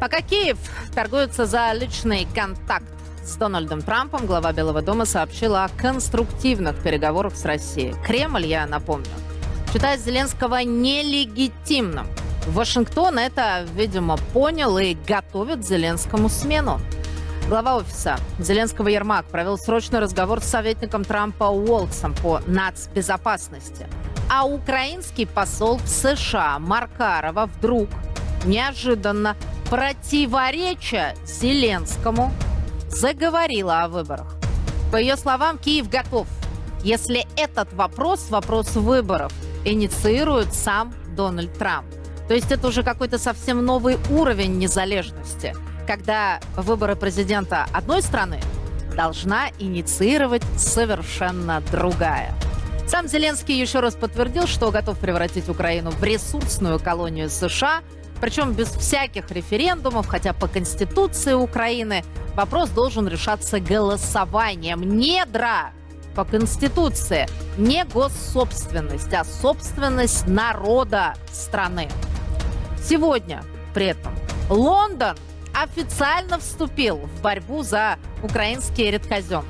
Пока Киев торгуется за личный контакт с Дональдом Трампом, глава Белого дома сообщила о конструктивных переговорах с Россией. Кремль, я напомню, считает Зеленского нелегитимным. Вашингтон это, видимо, понял и готовит Зеленскому смену. Глава офиса Зеленского Ермак провел срочный разговор с советником Трампа Уолксом по нацбезопасности. А украинский посол в США Маркарова вдруг неожиданно противореча Зеленскому заговорила о выборах. По ее словам, Киев готов, если этот вопрос, вопрос выборов, инициирует сам Дональд Трамп. То есть это уже какой-то совсем новый уровень незалежности, когда выборы президента одной страны должна инициировать совершенно другая. Сам Зеленский еще раз подтвердил, что готов превратить Украину в ресурсную колонию США, причем без всяких референдумов, хотя по Конституции Украины вопрос должен решаться голосованием. Недра по Конституции не госсобственность, а собственность народа страны. Сегодня при этом Лондон официально вступил в борьбу за украинские редкоземы.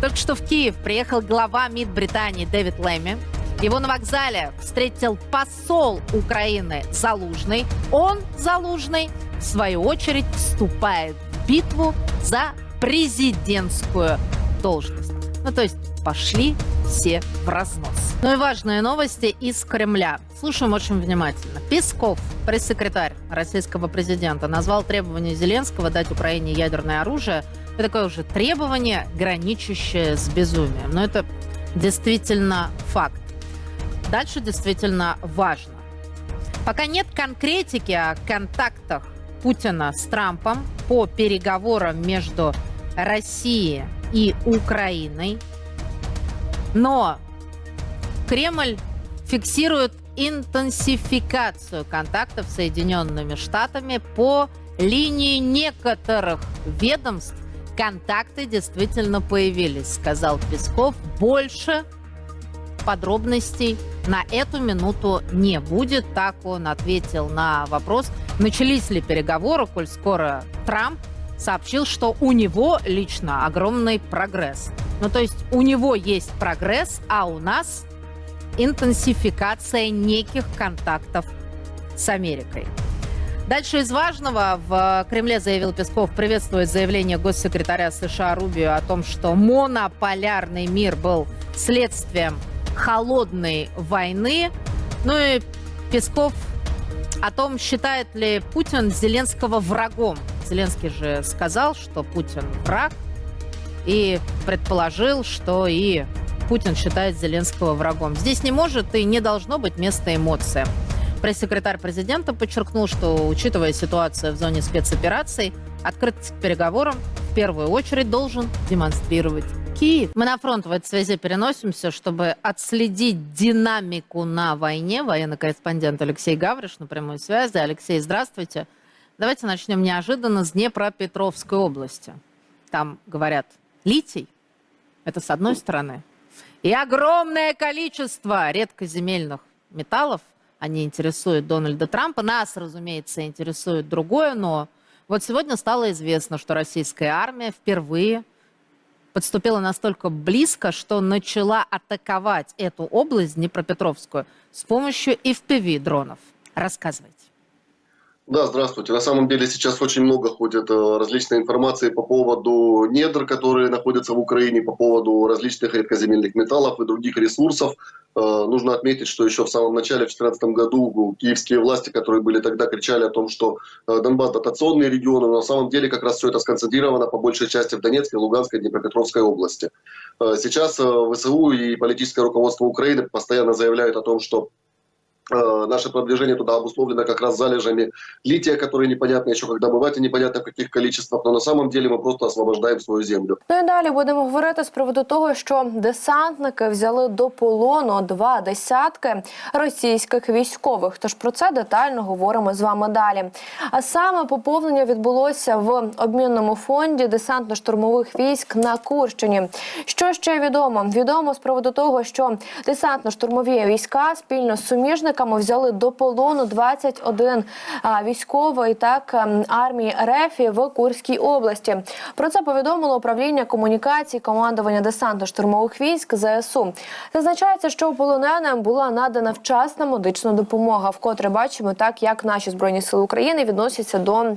Только что в Киев приехал глава МИД Британии Дэвид Лэмми. Его на вокзале встретил посол Украины Залужный. Он, Залужный, в свою очередь, вступает в битву за президентскую должность. Ну, то есть пошли все в разнос. Ну и важные новости из Кремля. Слушаем очень внимательно. Песков, пресс-секретарь российского президента, назвал требование Зеленского дать Украине ядерное оружие это такое уже требование, граничащее с безумием. Но это действительно факт. Дальше действительно важно. Пока нет конкретики о контактах Путина с Трампом по переговорам между Россией и Украиной, но Кремль фиксирует интенсификацию контактов с Соединенными Штатами по линии некоторых ведомств контакты действительно появились, сказал Песков. Больше подробностей на эту минуту не будет. Так он ответил на вопрос, начались ли переговоры, коль скоро Трамп сообщил, что у него лично огромный прогресс. Ну, то есть у него есть прогресс, а у нас интенсификация неких контактов с Америкой. Дальше из важного в Кремле заявил Песков, приветствует заявление госсекретаря США Рубио о том, что монополярный мир был следствием холодной войны. Ну и Песков о том, считает ли Путин Зеленского врагом. Зеленский же сказал, что Путин враг, и предположил, что и Путин считает Зеленского врагом. Здесь не может и не должно быть места эмоциям. Пресс-секретарь президента подчеркнул, что, учитывая ситуацию в зоне спецопераций, открытость к переговорам в первую очередь должен демонстрировать Киев. Мы на фронт в этой связи переносимся, чтобы отследить динамику на войне. Военный корреспондент Алексей Гавриш на прямой связи. Алексей, здравствуйте. Давайте начнем неожиданно с Днепропетровской области. Там, говорят, литий. Это с одной стороны. И огромное количество редкоземельных металлов – они интересуют Дональда Трампа. Нас, разумеется, интересует другое, но вот сегодня стало известно, что российская армия впервые подступила настолько близко, что начала атаковать эту область, Днепропетровскую, с помощью FPV-дронов. Рассказывайте. Да, здравствуйте. На самом деле сейчас очень много ходит э, различной информации по поводу недр, которые находятся в Украине, по поводу различных редкоземельных металлов и других ресурсов. Э, нужно отметить, что еще в самом начале, в 2014 году, киевские власти, которые были тогда, кричали о том, что э, Донбасс дотационный регион, но на самом деле как раз все это сконцентрировано по большей части в Донецкой, Луганской, Днепропетровской области. Сейчас ВСУ и политическое руководство Украины постоянно заявляют о том, что наше продвижение туда обусловлено как раз залежами лития, которые непонятно еще как добывать и непонятно в каких количествах, но на самом деле мы просто освобождаем свою землю. Ну і далі будемо говорити з приводу того, що десантники взяли до полону два десятки російських військових. Тож про це детально говоримо з вами далі. А саме поповнення відбулося в обмінному фонді десантно-штурмових військ на Курщині. Що ще відомо? Відомо з приводу того, що десантно-штурмові війська спільно з суміжниками десантниками взяли до полону 21 а, військовий так армії РФ в Курській області. Про це повідомило управління комунікацій командування десантно-штурмових військ ЗСУ. Зазначається, що полоненим була надана вчасна медична допомога. Вкотре бачимо так, як наші збройні сили України відносяться до.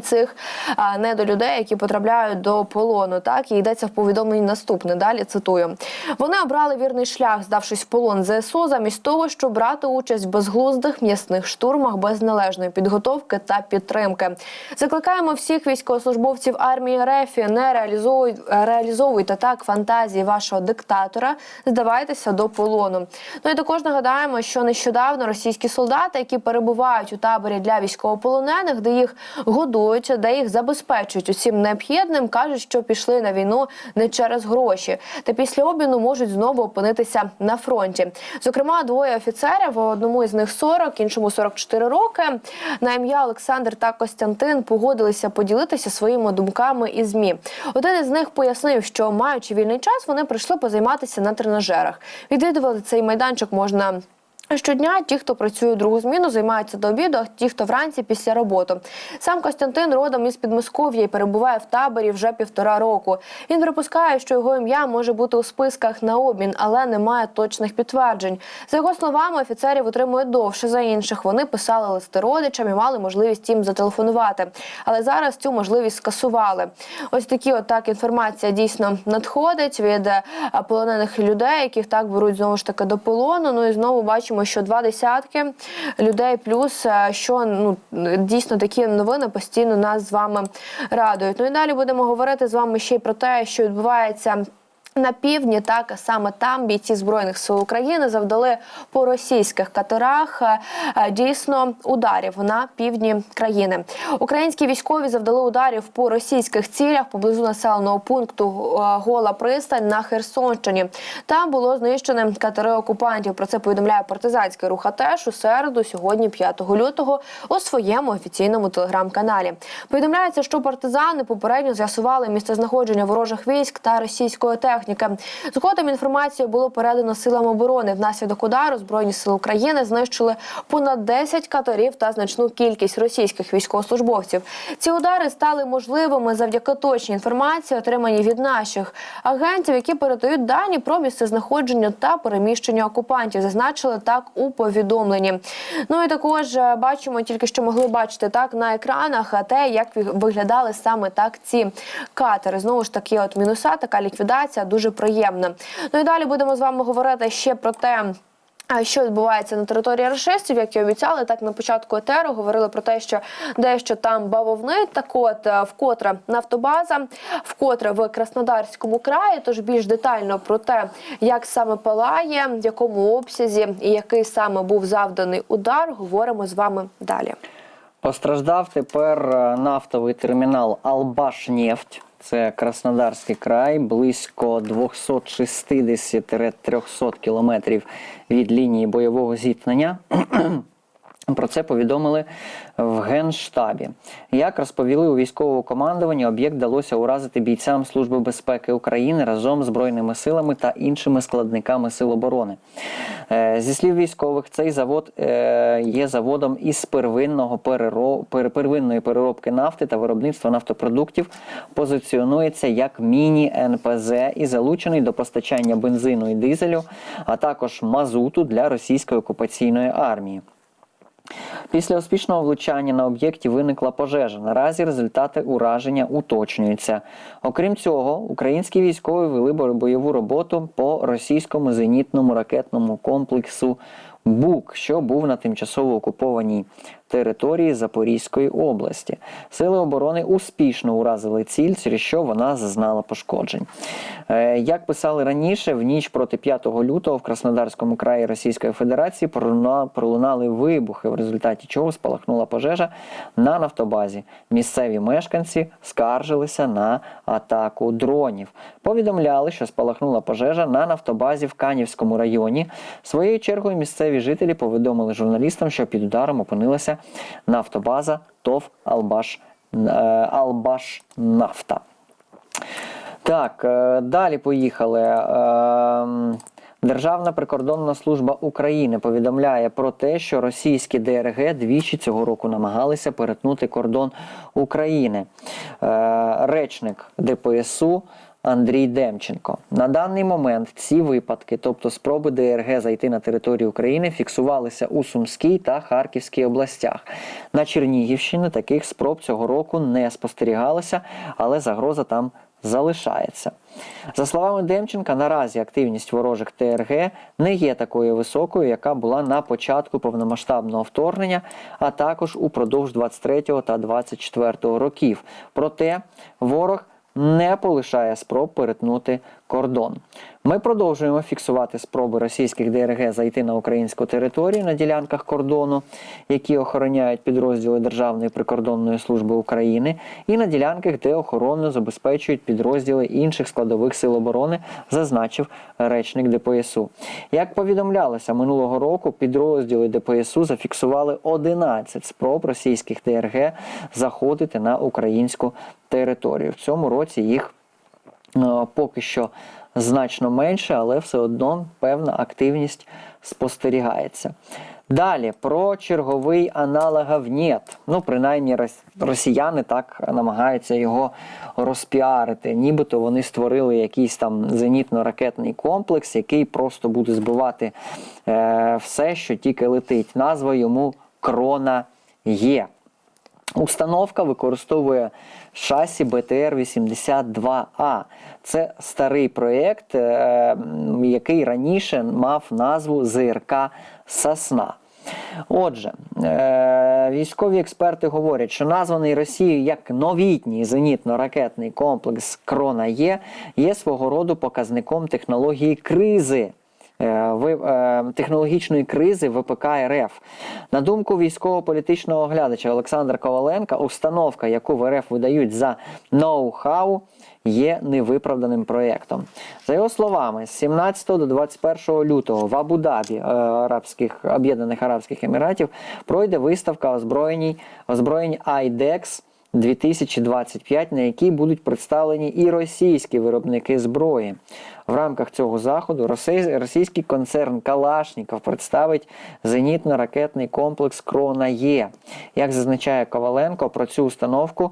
Цих а, недолюдей, які потрапляють до полону, так і йдеться в повідомленні наступне. Далі цитую: вони обрали вірний шлях, здавшись в полон ЗСУ, замість того, щоб брати участь в безглуздих м'ясних штурмах без належної підготовки та підтримки. Закликаємо всіх військовослужбовців армії РФ не реалізовуй, реалізовуйте так фантазії вашого диктатора. Здавайтеся до полону. Ну і також нагадаємо, що нещодавно російські солдати, які перебувають у таборі для військовополонених, де їх годують, де їх забезпечують усім необхідним, кажуть, що пішли на війну не через гроші, та після обміну можуть знову опинитися на фронті. Зокрема, двоє офіцерів одному із них 40, іншому 44 роки. На ім'я Олександр та Костянтин погодилися поділитися своїми думками із змі. Один із них пояснив, що маючи вільний час, вони прийшли позайматися на тренажерах. Відвідували цей майданчик можна. Щодня ті, хто працює у другу зміну, займаються до обіду, а ті, хто вранці після роботи. Сам Костянтин родом із Підмосков'я і перебуває в таборі вже півтора року. Він припускає, що його ім'я може бути у списках на обмін, але немає точних підтверджень. За його словами, офіцерів отримують довше за інших. Вони писали листи родичам і мали можливість їм зателефонувати. Але зараз цю можливість скасували. Ось такі от так інформація дійсно надходить від е, полонених людей, яких так беруть знову ж таки до полону. Ну і знову бачимо, що два десятки людей, плюс е, що ну дійсно такі новини постійно нас з вами радують. Ну і далі будемо говорити з вами ще й про те, що відбувається. На півдні, так саме там бійці збройних сил України завдали по російських катерах е, е, дійсно ударів на півдні країни. Українські військові завдали ударів по російських цілях поблизу населеного пункту е, Гола Пристань на Херсонщині. Там було знищено катери окупантів. Про це повідомляє партизанський рух АТЕШ у середу, сьогодні, 5 лютого, у своєму офіційному телеграм-каналі. Повідомляється, що партизани попередньо з'ясували місце знаходження ворожих військ та російської техніки. Згодом інформацію було передано силам оборони. Внаслідок удару збройні сили України знищили понад 10 катерів та значну кількість російських військовослужбовців. Ці удари стали можливими завдяки точній інформації, отриманій від наших агентів, які передають дані про місце знаходження та переміщення окупантів. Зазначили так у повідомленні. Ну і також е, бачимо, тільки що могли бачити так на екранах а те, як ви- виглядали саме так ці катери. Знову ж таки, от мінуса, така ліквідація дуже приємна. Ну і далі будемо з вами говорити ще про те. Що відбувається на території рашистів, як і обіцяли, так на початку етеру говорили про те, що дещо там бавовни, так от е, вкотре нафтобаза, вкотре в Краснодарському краї. Тож більш детально про те, як саме палає, в якому обсязі і який саме був завданий удар, говоримо з вами далі. Постраждав тепер е, нафтовий термінал Албашнефть. Це Краснодарський край, близько 260-300 кілометрів від лінії бойового зіткнення. Про це повідомили в Генштабі. Як розповіли у військовому командуванні, об'єкт вдалося уразити бійцям Служби безпеки України разом з Збройними силами та іншими складниками сил оборони. Е, Зі слів військових, цей завод е, є заводом із первинного переро- пер- первинної переробки нафти та виробництва нафтопродуктів. Позиціонується як міні-НПЗ і залучений до постачання бензину і дизелю, а також мазуту для російської окупаційної армії. Після успішного влучання на об'єкті виникла пожежа. Наразі результати ураження уточнюються. Окрім цього, українські військові вели бойову роботу по російському зенітному ракетному комплексу БУК, що був на тимчасово окупованій території Запорізької області. Сили оборони успішно уразили ціль, через що вона зазнала пошкоджень. Е, Як писали раніше, в ніч проти 5 лютого в Краснодарському краї Російської Федерації пролунали вибухи, в результаті чого спалахнула пожежа на нафтобазі. Місцеві мешканці скаржилися на атаку дронів. Повідомляли, що спалахнула пожежа на нафтобазі в Канівському районі. Своєю чергою місцеві жителі повідомили журналістам, що під ударом опинилася нафтобаза ТОВ Албаш, е, Албашнафта. Так, е, далі поїхали. Ем, Державна прикордонна служба України повідомляє про те, що російські ДРГ двічі цього року намагалися перетнути кордон України. Е, речник ДПСУ Андрій Демченко. На даний момент ці випадки, тобто спроби ДРГ зайти на територію України, фіксувалися у Сумській та Харківській областях. На Чернігівщині таких спроб цього року не спостерігалося, але загроза там залишається. За словами Демченка, наразі активність ворожих ТРГ не є такою високою, яка була на початку повномасштабного вторгнення, а також упродовж 23 та 24 років. Проте ворог не полишає спроб перетнути кордон. Ми продовжуємо фіксувати спроби російських ДРГ зайти на українську територію на ділянках кордону, які охороняють підрозділи Державної прикордонної служби України, і на ділянках, де охорону забезпечують підрозділи інших складових сил оборони, зазначив речник ДПСУ. Як повідомлялося минулого року, підрозділи ДПСУ зафіксували 11 спроб російських ДРГ заходити на українську територію. В цьому році їх поки що значно менше, але все одно певна активність спостерігається. Далі про черговий аналогов НЕТ. Ну, принаймні, росіяни так намагаються його розпіарити. Нібито вони створили якийсь там зенітно-ракетний комплекс, який просто буде збивати е, все, що тільки летить. Назва йому Крона Є. Установка використовує шасі БТР-82А. Це старий проєкт, е, який раніше мав назву ЗРК Сосна. Отже, е, військові експерти говорять, що названий Росією як новітній зенітно-ракетний комплекс Крона Є є свого роду показником технології кризи технологічної кризи ВПК РФ. На думку військово-політичного оглядача Олександра Коваленка, установка, яку в РФ видають за ноу-хау, є невиправданим проєктом. За його словами, з 17 до 21 лютого в Абу-Дабі, е, Арабських Об'єднаних Арабських Еміратів, пройде виставка озброєнь, озброєнь IDEX 2025, на якій будуть представлені і російські виробники зброї. В рамках цього заходу російський концерн Калашніков представить зенітно-ракетний комплекс Крона Є. Як зазначає Коваленко, про цю установку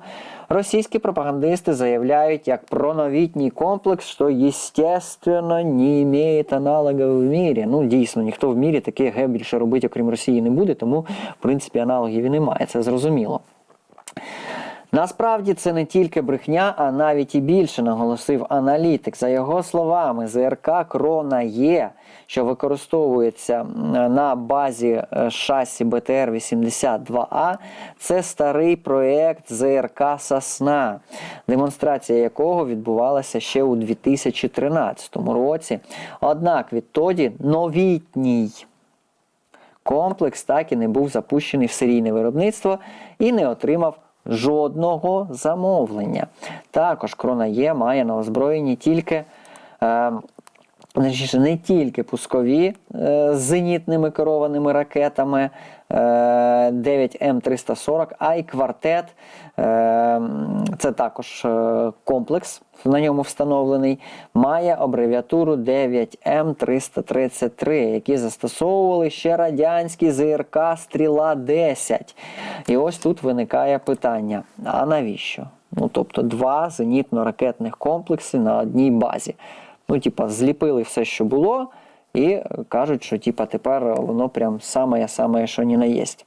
російські пропагандисти заявляють як про новітній комплекс, що, естественно, не має аналогів в мірі. Ну, дійсно, ніхто в мірі таке ге більше робити, окрім Росії, не буде, тому, в принципі, аналогів і немає. Це зрозуміло. Насправді це не тільки брехня, а навіть і більше, наголосив аналітик. За його словами, ЗРК Крона Є, що використовується на базі е, шасі БТР-82А, це старий проєкт ЗРК Сосна, демонстрація якого відбувалася ще у 2013 році. Однак відтоді новітній комплекс так і не був запущений в серійне виробництво і не отримав жодного замовлення. Також Крона Є має на озброєнні тільки. Е, не тільки пускові е, з зенітними керованими ракетами е, 9М340, а й квартет. Це також е, комплекс, на ньому встановлений, має абревіатуру 9М333, які застосовували ще радянські ЗРК Стріла 10. І ось тут виникає питання: а навіщо? Ну, тобто два зенітно-ракетних комплекси на одній базі. Ну, типа, зліпили все, що було, і кажуть, що типа, тепер воно прям саме, саме, що ні на єсть.